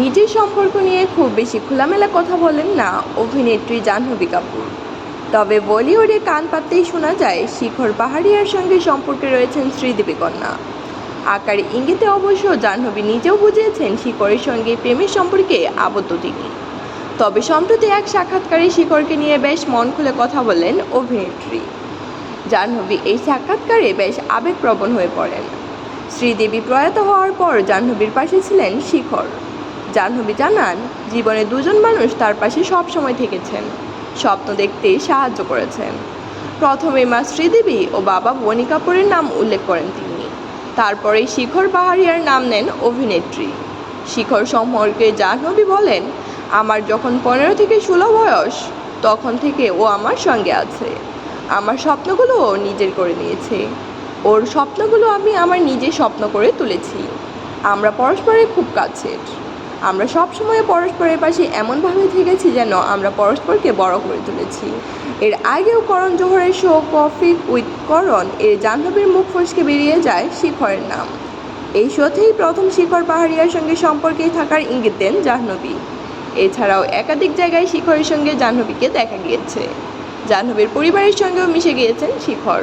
নিজের সম্পর্ক নিয়ে খুব বেশি খোলামেলা কথা বলেন না অভিনেত্রী জাহ্নবী কাপুর। তবে বলিউডে কান পাততেই শোনা যায়, শিখর পাহাড়িয়ার সঙ্গে সম্পর্কে রয়েছেন শ্রীদেবী কন্যা। আকার ইঙ্গিতে অবশ্য জাহ্নবী নিজেও বুঝিয়েছেন, শিখরের সঙ্গে প্রেমের সম্পর্কে আবদ্ধ তিনি। তবে সম্প্রতি এক সাক্ষাৎকারে শিখরকে নিয়ে বেশ মন খুলে কথা বলেন অভিনেত্রী। জাহ্নবী এই সাক্ষাৎকারে বেশ আবেগপ্রবণ হয়ে পড়েন। শ্রীদেবী প্রয়াত হওয়ার পর জাহ্নবীর পাশে ছিলেন শিখর। জাহ্নবী জানান, জীবনে দুজন মানুষ তার পাশে সব সময় থেকেছেন। স্বপ্ন দেখতে সাহায্য করেছেন। প্রথমে মা শ্রীদেবী ও বাবা বনি কাপুরের নাম উল্লেখ করেন তিনি। তারপরেই শিখর পাহাড়িয়ার নাম নেন অভিনেত্রী। শিখর সম্পর্কে জাহ্নবী বলেন, আমার যখন পনেরো থেকে ষোলো বয়স, তখন থেকে ও আমার সঙ্গে আছে। আমার স্বপ্নগুলো ও নিজের করে নিয়েছে। ওর স্বপ্নগুলো আমি আমার নিজের স্বপ্ন করে তুলেছি। আমরা পরস্পরের খুব কাছের। আমরা সবসময় পরস্পরের পাশে এমনভাবে থেকেছি যেন আমরা পরস্পরকে বড় করে তুলেছি। এর আগেও করণ জোহরের শো কফি উইথ করণ এর জাহ্নবীর মুখ ফসকে বেরিয়ে যায় শিখরের নাম। এই শোতেই প্রথম শিখর পাহাড়িয়ার সঙ্গে সম্পর্কে থাকার ইঙ্গিত দেন জাহ্নবী। এছাড়াও একাধিক জায়গায় শিখরের সঙ্গে জাহ্নবীকে দেখা গিয়েছে। জাহ্নবীর পরিবারের সঙ্গেও মিশে গিয়েছেন শিখর।